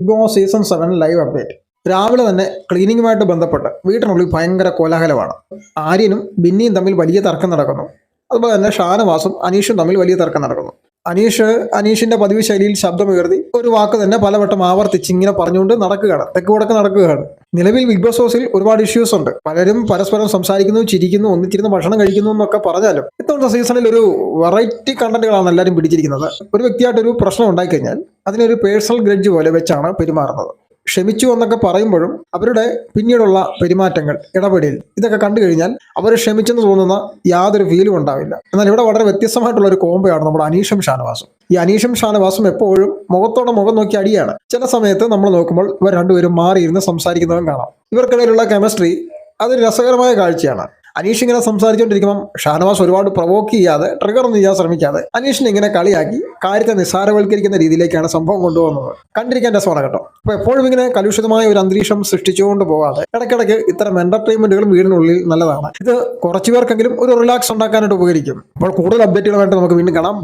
Big boss season seven live update രാവിലെ തന്നെ ക്ലീനിങ്ങുമായിട്ട് ബന്ധപ്പെട്ട് വീട്ടിനുള്ളിൽ ഭയങ്കര കോലാഹലമാണ്. ആര്യനും ബിന്നിയും തമ്മിൽ വലിയ തർക്കം നടക്കുന്നു. അതുപോലെ തന്നെ ഷാനവാസും അനീഷും തമ്മിൽ വലിയ തർക്കം നടക്കുന്നു. അനീഷ് അനീഷിന്റെ പതിവ് ശൈലിയിൽ ശബ്ദമുയർത്തി ഒരു വാക്ക് തന്നെ പലവട്ടം ആവർത്തിച്ച് ഇങ്ങനെ പറഞ്ഞുകൊണ്ട് നടക്കുകയാണ്. തെക്ക് വടക്ക് നടക്കുകയാണ്. നിലവിൽ ബിഗ് ബോസ് ഹൗസിൽ ഒരുപാട് ഇഷ്യൂസ് ഉണ്ട്. പലരും പരസ്പരം സംസാരിക്കുന്നു ചിരിക്കുന്നു ഒന്നിച്ചിരുന്ന് ഭക്ഷണം കഴിക്കുന്നു എന്നൊക്കെ പറഞ്ഞാലും ഇത്തവണത്തെ സീസണിൽ ഒരു വെറൈറ്റി കണ്ടന്റുകളാണ് എല്ലാവരും പിടിച്ചിരിക്കുന്നത്. ഒരു വ്യക്തിയായിട്ടൊരു പ്രശ്നം ഉണ്ടായിക്കഴിഞ്ഞാൽ അതിനൊരു പേഴ്സണൽ ഗ്രഡ്ജ് പോലെ വെച്ചാണ് പെരുമാറുന്നത്. ക്ഷമിച്ചു എന്നൊക്കെ പറയുമ്പോഴും അവരുടെ പിന്നീടുള്ള പെരുമാറ്റങ്ങൾ ഇടപെടൽ ഇതൊക്കെ കണ്ടു കഴിഞ്ഞാൽ അവർ ക്ഷമിച്ചെന്ന് തോന്നുന്ന യാതൊരു ഫീലും ഉണ്ടാവില്ല. എന്നാൽ ഇവിടെ വളരെ വ്യത്യസ്തമായിട്ടുള്ള ഒരു കോമ്പയാണ് നമ്മുടെ അനീഷം ഷാനവാസും. ഈ അനീഷം ഷാനവാസും എപ്പോഴും മുഖത്തോടെ മുഖം നോക്കി അടിയാണ്. ചില സമയത്ത് നമ്മൾ നോക്കുമ്പോൾ ഇവർ രണ്ടുപേരും മാറിയിരുന്ന് സംസാരിക്കുന്നതും കാണാം. ഇവർക്കിടയിലുള്ള കെമിസ്ട്രി അതൊരു രസകരമായ കാഴ്ചയാണ്. അനീഷ് ഇങ്ങനെ സംസാരിച്ചുകൊണ്ടിരിക്കുമ്പം ഷാനവാസ് ഒരുപാട് പ്രൊവോക്ക് ചെയ്യാതെ ട്രിഗർ ഒന്നും ചെയ്യാൻ ശ്രമിക്കാതെ അനീഷിനെ ഇങ്ങനെ കളിയാക്കി കാര്യത്തെ നിസ്സാരവൽക്കരിക്കുന്ന രീതിയിലേക്കാണ് സംഭവം കൊണ്ടുപോകുന്നത്. കണ്ടിരിക്കാൻ രസമാണ് കേട്ടോ. അപ്പൊ എപ്പോഴും ഇങ്ങനെ കലുഷിതമായ ഒരു അന്തരീക്ഷം സൃഷ്ടിച്ചുകൊണ്ട് പോകാതെ ഇടയ്ക്കിടയ്ക്ക് ഇത്തരം എന്റർടൈൻമെന്റുകൾ വീടിനുള്ളിൽ നല്ലതാണ്. ഇത് കുറച്ചു പേർക്കെങ്കിലും ഒരു റിലാക്സ് ഉണ്ടാക്കാനായിട്ട് ഉപകരിക്കും. അപ്പോൾ കൂടുതൽ അപ്ഡേറ്റുകളുമായിട്ട് നമുക്ക് വീണ്ടും കാണാം.